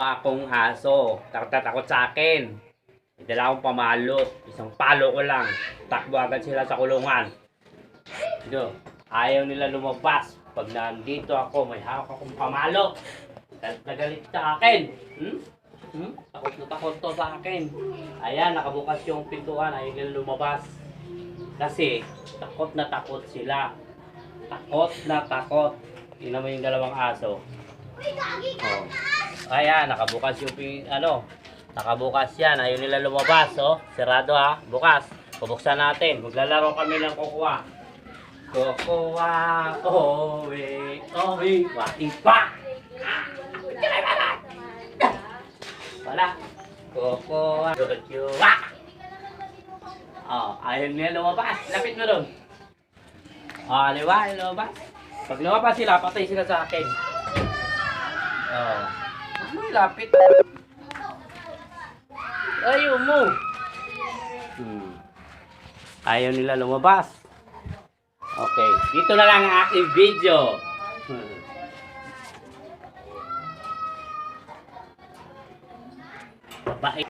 akong aso. Takot sa akin. May dala akong pamalo. Isang palo ko lang. Takbo agad sila sa kulungan. Ito, ayaw nila lumabas. Pag nandito ako, may hawak akong pamalo. Galit na galit sa akin. Hmm? Hmm? Takot na takot to sa akin. Ayan, nakabukas yung pintuan. Ayaw nila lumabas. Kasi, takot na takot sila. Takot na takot. Tingnan mo yung dalawang aso. Oh. Ayan, nakabukas yung ano, nakabukas yan. Ayaw nila lumabas, oh. Sirado ha, bukas. Bubuksan natin. Maglalaro kami ng kukuha. Kukuha, owe, owe, wati pa! Wala. Kukuha, kukuha. Oh, ayaw nila lumabas. Lapit mo doon. Oh, ayaw lumabas. Pag lumabas sila, patay sila sa akin. Ilapit. Ayaw mo. Hmm. Ayaw nila lumabas. Okay. Dito na lang ang aking video. Hmm. Babae.